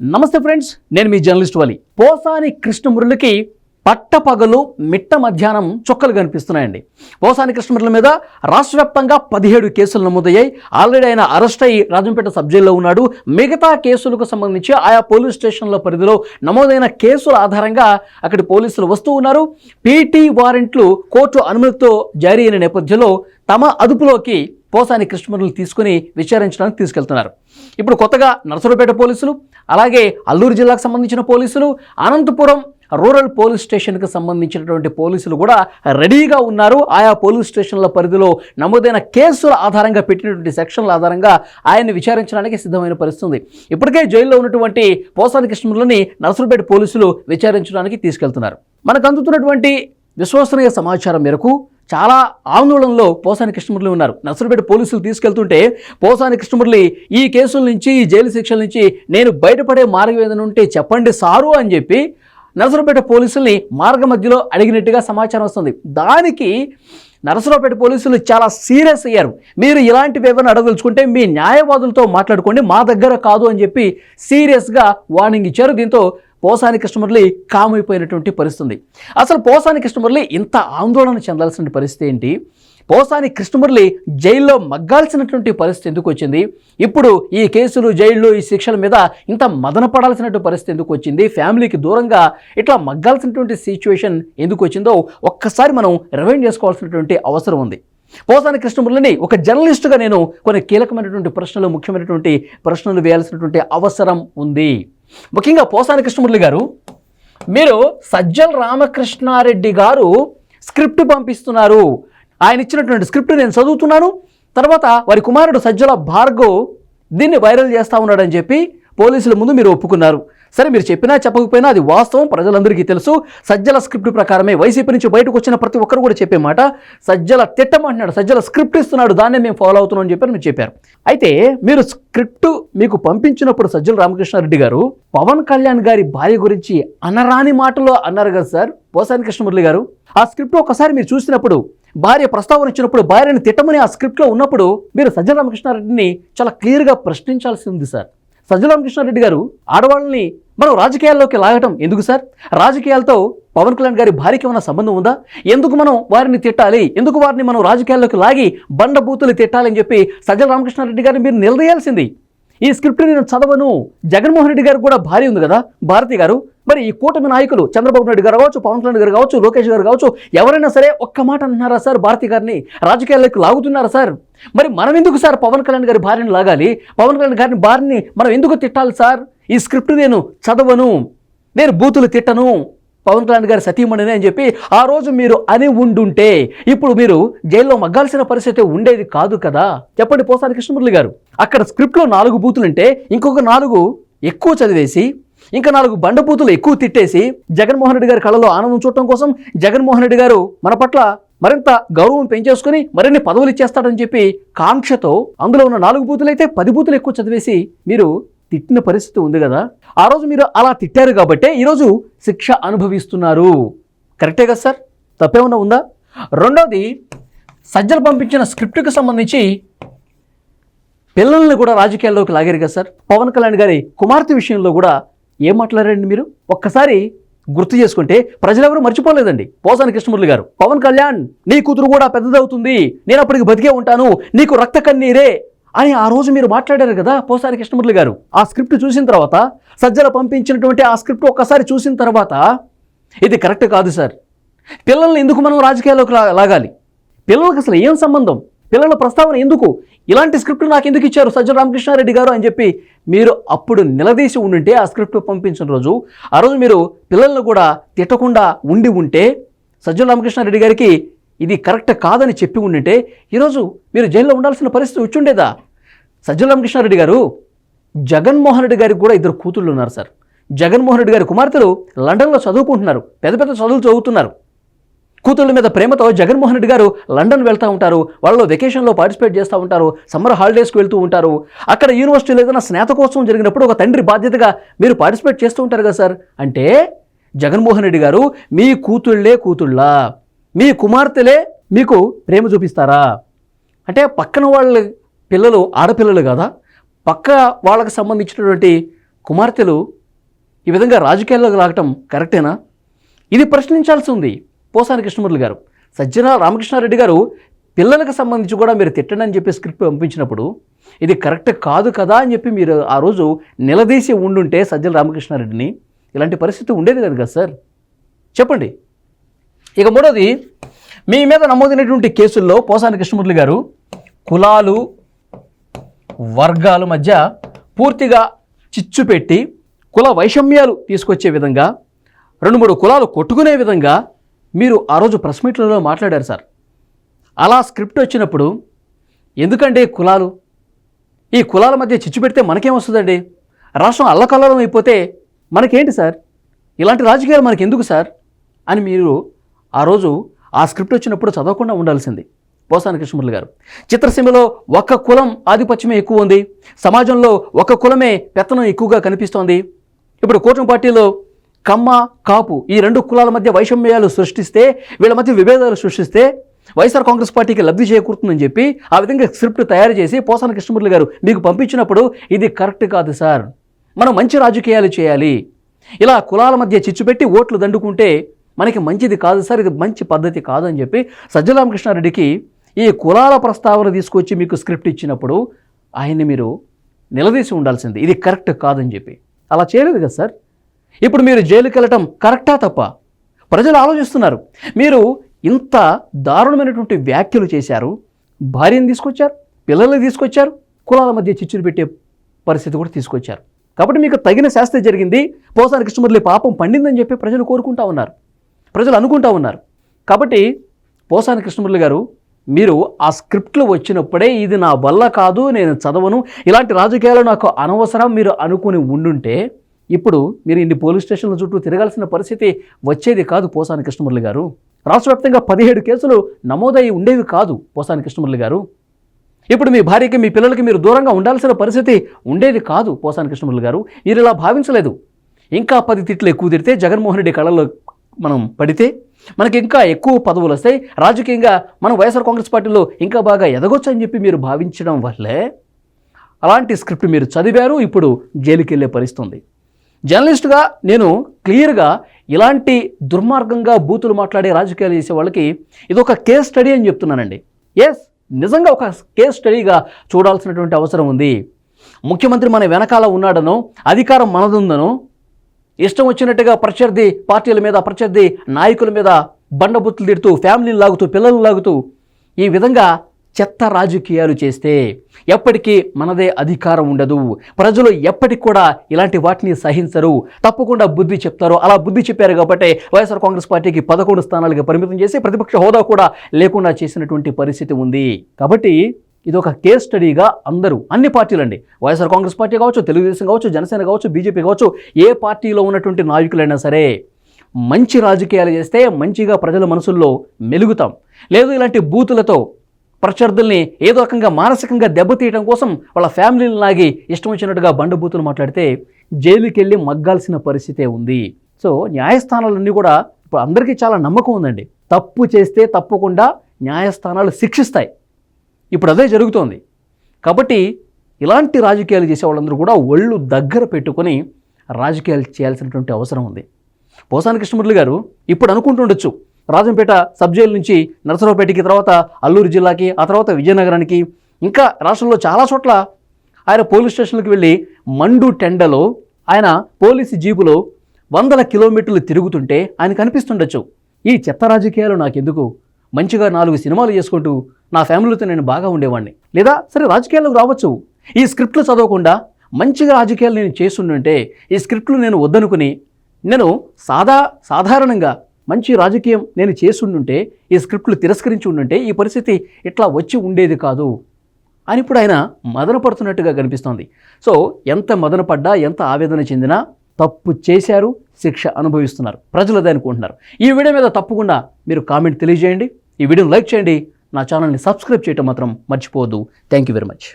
నమస్తే ఫ్రెండ్స్ నేను మీ జర్నలిస్ట్ వలి. పోసాని కృష్ణమురళికి పట్టపగలు మిట్ట మధ్యాహ్నం చొక్కలు కనిపిస్తున్నాయండి. పోసాని కృష్ణమురళి మీద రాష్ట్ర వ్యాప్తంగా పదిహేడు కేసులు నమోదయ్యాయి. ఆల్రెడీ ఆయన అరెస్ట్ అయ్యి రాజంపేట సబ్ జైల్లో ఉన్నాడు. మిగతా కేసులకు సంబంధించి ఆయా పోలీస్ స్టేషన్ల పరిధిలో నమోదైన కేసుల ఆధారంగా అక్కడి పోలీసులు వస్తూ ఉన్నారు. పీటీ వారెంట్లు కోర్టు అనుమతితో జారీ అయిన నేపథ్యంలో తమ అదుపులోకి పోసాని కృష్ణమురళి తీసుకుని విచారించడానికి తీసుకెళ్తున్నారు. ఇప్పుడు కొత్తగా నరసరావుపేట పోలీసులు అలాగే అల్లూరు జిల్లాకు సంబంధించిన పోలీసులు అనంతపురం రూరల్ పోలీస్ స్టేషన్కి సంబంధించినటువంటి పోలీసులు కూడా రెడీగా ఉన్నారు. ఆయా పోలీస్ స్టేషన్ల పరిధిలో నమోదైన కేసుల ఆధారంగా పెట్టినటువంటి సెక్షన్ల ఆధారంగా ఆయన్ని విచారించడానికి సిద్ధమైన పరిస్థితుంది. ఇప్పటికే జైల్లో ఉన్నటువంటి పోసాని కృష్ణమురళిని నరసరావుపేట పోలీసులు విచారించడానికి తీసుకెళ్తున్నారు. మనకు అందుతున్నటువంటి విశ్వసనీయ సమాచారం మేరకు చాలా ఆందోళనలో పోసాని కృష్ణమురళి ఉన్నారు. నర్సరపేట పోలీసులు తీసుకెళ్తుంటే పోసాని కృష్ణమురళి ఈ కేసుల నుంచి ఈ జైలు శిక్షల నుంచి నేను బయటపడే మార్గం ఏదైనా ఉంటే చెప్పండి సారు అని చెప్పి నరసరావుపేట పోలీసుల్ని మార్గ మధ్యలో అడిగినట్టుగా సమాచారం వస్తుంది. దానికి నరసరావుపేట పోలీసులు చాలా సీరియస్ అయ్యారు. మీరు ఇలాంటివి వివరణ అడగదలుచుకుంటే మీ న్యాయవాదులతో మాట్లాడుకోండి మా దగ్గర కాదు అని చెప్పి సీరియస్గా వార్నింగ్ ఇచ్చారు. దీంతో పోసాని కృష్ణమురళి కామైపోయినటువంటి పరిస్థితి అసలు పోసాని కృష్ణమురళి ఇంత ఆందోళన చెందాల్సిన పరిస్థితి ఏంటి? పోసాని కృష్ణమురళి జైల్లో మగ్గాల్సినటువంటి పరిస్థితి ఎందుకు వచ్చింది? ఇప్పుడు ఈ కేసులు జైళ్ళు ఈ శిక్షల మీద ఇంత మదన పడాల్సినటువంటి పరిస్థితి ఎందుకు వచ్చింది? ఫ్యామిలీకి దూరంగా ఇట్లా మగ్గాల్సినటువంటి సిచ్యువేషన్ ఎందుకు వచ్చిందో ఒక్కసారి మనం రివైండ్ చేసుకోవాల్సినటువంటి అవసరం ఉంది. పోసాని కృష్ణమురళిని ఒక జర్నలిస్టుగా నేను కొన్ని కీలకమైనటువంటి ప్రశ్నలు ముఖ్యమైనటువంటి ప్రశ్నలు వేయాల్సినటువంటి అవసరం ఉంది. ముఖ్యంగా పోసాని కృష్ణమురళి గారు మీరు సజ్జల రామకృష్ణారెడ్డి గారు స్క్రిప్ట్ పంపిస్తున్నారు. ఆయన ఇచ్చినటువంటి స్క్రిప్ట్ నేను చదువుతున్నాను. తర్వాత వారి కుమారుడు సజ్జల భార్గవ్ దీన్ని వైరల్ చేస్తూ ఉన్నాడని చెప్పి పోలీసుల ముందు మీరు ఒప్పుకున్నారు. సరే మీరు చెప్పినా చెప్పకపోయినా అది వాస్తవం ప్రజలందరికీ తెలుసు. సజ్జల స్క్రిప్ట్ ప్రకారమే వైసీపీ నుంచి బయటకు వచ్చిన ప్రతి ఒక్కరు కూడా చెప్పే మాట సజ్జల తిట్టమంటున్నాడు సజ్జల స్క్రిప్ట్ ఇస్తున్నాడు దాన్నే మేము ఫాలో అవుతున్నాం అని చెప్పి మీరు చెప్పారు. అయితే మీరు స్క్రిప్ట్ మీకు పంపించినప్పుడు సజ్జల రామకృష్ణారెడ్డి గారు పవన్ కళ్యాణ్ గారి భార్య గురించి అనరాని మాటలో అన్నారు కదా సార్ పోసాని కృష్ణమురళి గారు. ఆ స్క్రిప్ట్ ఒకసారి మీరు చూసినప్పుడు భార్య ప్రస్తావన ఇచ్చినప్పుడు భార్యని తిట్టమని ఆ స్క్రిప్ట్లో ఉన్నప్పుడు మీరు సజ్జల రామకృష్ణారెడ్డిని చాలా క్లియర్గా ప్రశ్నించాల్సి ఉంది సార్. సజ్జల రామకృష్ణారెడ్డి గారు ఆడవాళ్ళని మనం రాజకీయాల్లోకి లాగటం ఎందుకు సార్? రాజకీయాలతో పవన్ కళ్యాణ్ గారి భార్యకి ఏమైనా సంబంధం ఉందా? ఎందుకు మనం వారిని తిట్టాలి? ఎందుకు వారిని మనం రాజకీయాల్లోకి లాగి బండబూతులు తిట్టాలని చెప్పి సజ్జల రామకృష్ణారెడ్డి గారిని మీరు నిలదీయాల్సింది. ఈ స్క్రిప్ట్ నేను చదవను. జగన్మోహన్ రెడ్డి గారు కూడా భార్య ఉంది కదా భారతి గారు. మరి ఈ కూటమి నాయకులు చంద్రబాబు నాయుడు గారు కావచ్చు పవన్ కళ్యాణ్ గారు కావచ్చు లోకేష్ గారు కావచ్చు ఎవరైనా సరే ఒక్క మాట అంటున్నారా సార్? భారతి గారిని రాజకీయాల్లోకి లాగుతున్నారా సార్? మరి మనం ఎందుకు సార్ పవన్ కళ్యాణ్ గారి భార్యని లాగాలి? పవన్ కళ్యాణ్ గారిని భార్యని మనం ఎందుకు తిట్టాలి సార్? ఈ స్క్రిప్ట్ నేను చదవను నేను బూతులు తిట్టను. పవన్ కళ్యాణ్ గారి సతీమణిని అని చెప్పి ఆ రోజు మీరు అని ఉండుంటే ఇప్పుడు మీరు జైల్లో మగ్గాల్సిన పరిస్థితి ఉండేది కాదు కదా? చెప్పండి పోసాని కృష్ణమురళి గారు. అక్కడ స్క్రిప్ట్లో నాలుగు బూతులుంటే ఇంకొక నాలుగు ఎక్కువ చదివేసి ఇంకా నాలుగు బండపూతులు ఎక్కువ తిట్టేసి జగన్మోహన్ రెడ్డి గారి కళలో ఆనందం చూడటం కోసం జగన్మోహన్ రెడ్డి గారు మన పట్ల మరింత గౌరవం పెంచేసుకుని మరిన్ని పదవులు ఇచ్చేస్తాడని చెప్పి కాంక్షతో అందులో ఉన్న నాలుగు బూతులు అయితే పది బూతులు ఎక్కువ చదివేసి మీరు తిట్టిన పరిస్థితి ఉంది కదా. ఆ రోజు మీరు అలా తిట్టారు కాబట్టే ఈరోజు శిక్ష అనుభవిస్తున్నారు. కరెక్టే కదా సార్? తప్పేమన్నా ఉందా? రెండోది సజ్జలు పంపించిన స్క్రిప్ట్కి సంబంధించి పిల్లల్ని కూడా రాజకీయాల్లోకి లాగారు కదా సార్. పవన్ కళ్యాణ్ గారి కుమార్తె విషయంలో కూడా ఏం మాట్లాడారండి మీరు? ఒక్కసారి గుర్తు చేసుకుంటే ప్రజలెవరూ మర్చిపోలేదండి. పోసాని కృష్ణమూర్తి గారు పవన్ కళ్యాణ్ నీ కూతురు కూడా పెద్దదవుతుంది. నేను అప్పటికి బతికే ఉంటాను. నీకు రక్త కన్నీరే. అని ఆ రోజు మీరు మాట్లాడారు కదా పోసాని కృష్ణమూర్తి గారు. ఆ స్క్రిప్ట్ చూసిన తర్వాత సజ్జల పంపించినటువంటి ఆ స్క్రిప్ట్ ఒక్కసారి చూసిన తర్వాత ఇది కరెక్ట్ కాదు సార్. పిల్లల్ని ఎందుకు మనం రాజకీయాల్లోకి లా- లాగాలి? పిల్లలకు అసలు ఏం సంబంధం? పిల్లల ప్రస్తావన ఎందుకు? ఇలాంటి స్క్రిప్ట్ నాకు ఎందుకు ఇచ్చారు? సజ్జల రామకృష్ణారెడ్డి గారు అని చెప్పి మీరు అప్పుడు నిలదీసి ఉండుంటే ఆ స్క్రిప్ట్ పంపించిన రోజు ఆ రోజు మీరు పిల్లలను కూడా తిట్టకుండా ఉండి ఉంటే సజ్జల రామకృష్ణారెడ్డి గారికి ఇది కరెక్ట్ కాదని చెప్పి ఉండింటే ఈరోజు మీరు జైల్లో ఉండాల్సిన పరిస్థితి వచ్చుండేదా? సజ్జల రామకృష్ణారెడ్డి గారు జగన్మోహన్ రెడ్డి గారికి కూడా ఇద్దరు కూతుళ్ళు ఉన్నారు సార్. జగన్మోహన్ రెడ్డి గారి కుమార్తెలు లండన్లో చదువుకుంటున్నారు. పెద్ద పెద్ద చదువులు చదువుతున్నారు. కూతుళ్ళ మీద ప్రేమతో జగన్మోహన్ రెడ్డి గారు లండన్ వెళ్తూ ఉంటారు. వాళ్ళు వెకేషన్లో పార్టిసిపేట్ చేస్తూ ఉంటారు. సమ్మర్ హాలిడేస్కి వెళ్తూ ఉంటారు. అక్కడ యూనివర్సిటీలో ఏదైనా స్నాతకోత్సవం జరిగినప్పుడు ఒక తండ్రి బాధ్యతగా మీరు పార్టిసిపేట్ చేస్తూ ఉంటారు కదా సార్? అంటే జగన్మోహన్ రెడ్డి గారు మీ కూతుళ్ళే కూతుళ్ళా? మీ కుమార్తెలే మీకు ప్రేమ చూపిస్తారా? అంటే పక్కన వాళ్ళ పిల్లలు ఆడపిల్లలు కదా? పక్క వాళ్ళకి సంబంధించినటువంటి కుమార్తెలు ఈ విధంగా రాజకీయాల్లోకి రావటం కరెక్టేనా ఇది ప్రశ్నించాల్సి ఉంది. పోసాని కృష్ణమూర్తి గారు. సజ్జన రామకృష్ణారెడ్డి గారు పిల్లలకు సంబంధించి కూడా మీరు తిట్టండి అని చెప్పి స్క్రిప్ట్ పంపించినప్పుడు ఇది కరెక్ట్ కాదు కదా అని చెప్పి మీరు ఆ రోజు నిలదీసి ఉండుంటే సజ్జల రామకృష్ణారెడ్డిని ఇలాంటి పరిస్థితి ఉండేది కదా కదా సార్? చెప్పండి. ఇక మూడోది మీ మీద నమోదైనటువంటి కేసుల్లో పోసాని కృష్ణమూర్తి గారు కులాలు వర్గాల మధ్య పూర్తిగా చిచ్చు పెట్టి కుల వైషమ్యాలు తీసుకొచ్చే విధంగా రెండు మూడు కులాలు కొట్టుకునే విధంగా మీరు ఆ రోజు ప్రెస్ మీట్లలో మాట్లాడారు సార్. అలా స్క్రిప్ట్ వచ్చినప్పుడు ఎందుకండి కులాలు? ఈ కులాల మధ్య చిచ్చు పెడితే మనకేమొస్తుందండి రాష్ట్రం అల్లకల్లోలం అయిపోతే మనకేంటి సార్? ఇలాంటి రాజకీయాలు మనకి ఎందుకు సార్? అని మీరు ఆ రోజు ఆ స్క్రిప్ట్ వచ్చినప్పుడు చదవకుండా ఉండాల్సింది. పోసాని కృష్ణమూర్తి గారు. చిత్రసీమలో ఒక్క కులం ఆధిపత్యమే ఎక్కువ ఉంది. సమాజంలో ఒక కులమే పెత్తనం ఎక్కువగా కనిపిస్తోంది. ఇప్పుడు కూటమి పార్టీలో కమ్మ కాపు ఈ రెండు కులాల మధ్య వైషమ్యాలు సృష్టిస్తే వీళ్ళ మధ్య విభేదాలు సృష్టిస్తే వైఎస్ఆర్ కాంగ్రెస్ పార్టీకి లబ్ధి చేకూరుతుందని చెప్పి ఆ విధంగా స్క్రిప్ట్ తయారు చేసి పోసాన కృష్ణమూర్తి గారు మీకు పంపించినప్పుడు ఇది కరెక్ట్ కాదు సార్. మనం మంచి రాజకీయాలు చేయాలి. ఇలా కులాల మధ్య చిచ్చు పెట్టి ఓట్లు దండుకుంటే మనకి మంచిది కాదు సార్ ఇది మంచి పద్ధతి కాదని చెప్పి సజ్జరామకృష్ణారెడ్డికి ఈ కులాల ప్రస్తావన తీసుకొచ్చి మీకు స్క్రిప్ట్ ఇచ్చినప్పుడు ఆయన్ని మీరు నిలదీసి ఉండాల్సింది. ఇది కరెక్ట్ కాదని చెప్పి. అలా చేయలేదు కదా సార్? ఇప్పుడు మీరు జైలుకి వెళ్ళటం కరెక్టా తప్ప? ప్రజలు ఆలోచిస్తున్నారు. మీరు ఇంత దారుణమైనటువంటి వ్యాఖ్యలు చేశారు. భార్యను తీసుకొచ్చారు పిల్లల్ని తీసుకొచ్చారు కులాల మధ్య చిచ్చులు పెట్టే పరిస్థితి కూడా తీసుకొచ్చారు. కాబట్టి మీకు తగిన శాస్త్రం జరిగింది. పోసాని కృష్ణమురళి పాపం పండిందని చెప్పి ప్రజలు కోరుకుంటా ఉన్నారు. ప్రజలు అనుకుంటా ఉన్నారు. కాబట్టి పోసాని కృష్ణమురళి గారు మీరు ఆ స్క్రిప్ట్లు వచ్చినప్పుడే ఇది నా వల్ల కాదు నేను చదవను. ఇలాంటి రాజకీయాలు నాకు అనవసరం మీరు అనుకుని ఉండుంటే ఇప్పుడు మీరు ఇన్ని పోలీస్ స్టేషన్ల చుట్టూ తిరగాల్సిన పరిస్థితి వచ్చేది కాదు పోసాని కృష్ణమురళి గారు. రాష్ట్ర వ్యాప్తంగా పదిహేడు కేసులు నమోదయ్యి ఉండేవి కాదు పోసాని కృష్ణమురళి గారు. ఇప్పుడు మీ భార్యకి మీ పిల్లలకి మీరు దూరంగా ఉండాల్సిన పరిస్థితి ఉండేది కాదు పోసాని కృష్ణమురళి గారు. మీరు ఇలా భావించలేదు. ఇంకా పది తిట్లు ఎక్కువ తిడితే జగన్మోహన్ రెడ్డి కళలో మనం పడితే మనకి ఇంకా ఎక్కువ పదవులు వస్తాయి. రాజకీయంగా మనం వైఎస్ఆర్ కాంగ్రెస్ పార్టీలో ఇంకా బాగా ఎదగొచ్చు అని చెప్పి మీరు భావించడం వల్లే అలాంటి స్క్రిప్ట్ మీరు చదివారు ఇప్పుడు జైలుకి వెళ్ళే పరిస్థితుంది జర్నలిస్ట్గా నేను క్లియర్గా ఇలాంటి దుర్మార్గంగా బూతులు మాట్లాడే రాజకీయాలు చేసే వాళ్ళకి ఇది ఒక కేస్ స్టడీ అని చెప్తున్నానండి. ఎస్ నిజంగా ఒక కేస్ స్టడీగా చూడాల్సినటువంటి అవసరం ఉంది. ముఖ్యమంత్రి మన వెనకాల ఉన్నాడనో అధికారం మనదుందనో ఇష్టం వచ్చినట్టుగా ప్రత్యర్థి పార్టీల మీద ప్రత్యర్థి నాయకుల మీద బండబుత్తులు తిడుతూ ఫ్యామిలీని లాగుతూ పిల్లలు లాగుతూ ఈ విధంగా చెత్త రాజకీయాలు చేస్తే ఎప్పటికీ మనదే అధికారం ఉండదు. ప్రజలు ఎప్పటికి కూడా ఇలాంటి వాటిని సహించరు. తప్పకుండా బుద్ధి చెప్తారు. అలా బుద్ధి చెప్పారు కాబట్టి వైఎస్ఆర్ కాంగ్రెస్ పార్టీకి పదకొండు స్థానాలకు పరిమితం చేసి ప్రతిపక్ష హోదా కూడా లేకుండా చేసినటువంటి పరిస్థితి ఉంది. కాబట్టి ఇది ఒక కేస్ స్టడీగా అందరూ అన్ని పార్టీలండి. వైఎస్ఆర్ కాంగ్రెస్ పార్టీ కావచ్చు తెలుగుదేశం కావచ్చు జనసేన కావచ్చు బీజేపీ కావచ్చు ఏ పార్టీలో ఉన్నటువంటి నాయకులైనా సరే మంచి రాజకీయాలు చేస్తే మంచిగా ప్రజల మనసుల్లో మెలుగుతాం. లేదు ఇలాంటి బూతులతో ప్రత్యర్థుల్ని ఏదో రకంగా మానసికంగా దెబ్బతీయడం కోసం వాళ్ళ ఫ్యామిలీని లాగి ఇష్టం వచ్చినట్టుగా బండబూతులు మాట్లాడితే జైలుకి వెళ్ళి మగ్గాల్సిన పరిస్థితే ఉంది. సో న్యాయస్థానాలన్నీ కూడా ఇప్పుడు అందరికీ చాలా నమ్మకం ఉందండి. తప్పు చేస్తే తప్పకుండా న్యాయస్థానాలు శిక్షిస్తాయి. ఇప్పుడు అదే జరుగుతోంది. కాబట్టి ఇలాంటి రాజకీయాలు చేసే వాళ్ళందరూ కూడా ఒళ్ళు దగ్గర పెట్టుకొని రాజకీయాలు చేయాల్సినటువంటి అవసరం ఉంది. పోసాని కృష్ణమురళి గారు ఇప్పుడు అనుకుంటుండొచ్చు రాజంపేట సబ్ జైలు నుంచి నరసరావుపేటకి తర్వాత అల్లూరు జిల్లాకి ఆ తర్వాత విజయనగరానికి ఇంకా రాష్ట్రంలో చాలా చోట్ల ఆయన పోలీస్ స్టేషన్లకు వెళ్ళి మండు టెండలో ఆయన పోలీసు జీపులో వందల కిలోమీటర్లు తిరుగుతుంటే ఆయన కనిపిస్తుండొచ్చు. ఈ చెత్త రాజకీయాలు నాకెందుకు? మంచిగా నాలుగు సినిమాలు చేసుకుంటూ నా ఫ్యామిలీతో నేను బాగా ఉండేవాడిని లేదా సరే రాజకీయాలకు రావచ్చు. ఈ స్క్రిప్ట్లు చదవకుండా మంచిగా రాజకీయాలు నేను చేస్తుంటే ఈ స్క్రిప్ట్లు నేను వద్దనుకుని నేను సాదా సాధారణంగా మంచి రాజకీయం నేను చేసుండుంటే ఈ స్క్రిప్ట్లు తిరస్కరించి ఉండుంటే ఈ పరిస్థితి ఇట్లా వచ్చి ఉండేది కాదు అని ఇప్పుడు ఆయన మదన పడుతున్నట్టుగా కనిపిస్తోంది. సో ఎంత మదన పడ్డా ఎంత ఆవేదన చెందినా తప్పు చేశారు శిక్ష అనుభవిస్తున్నారు. ప్రజలు అదే అనుకుంటున్నారు. ఈ వీడియో మీద తప్పకుండా మీరు కామెంట్ తెలియజేయండి. ఈ వీడియోని లైక్ చేయండి. నా ఛానల్ని సబ్స్క్రైబ్ చేయటం మాత్రం మర్చిపోవద్దు. Thank you very much.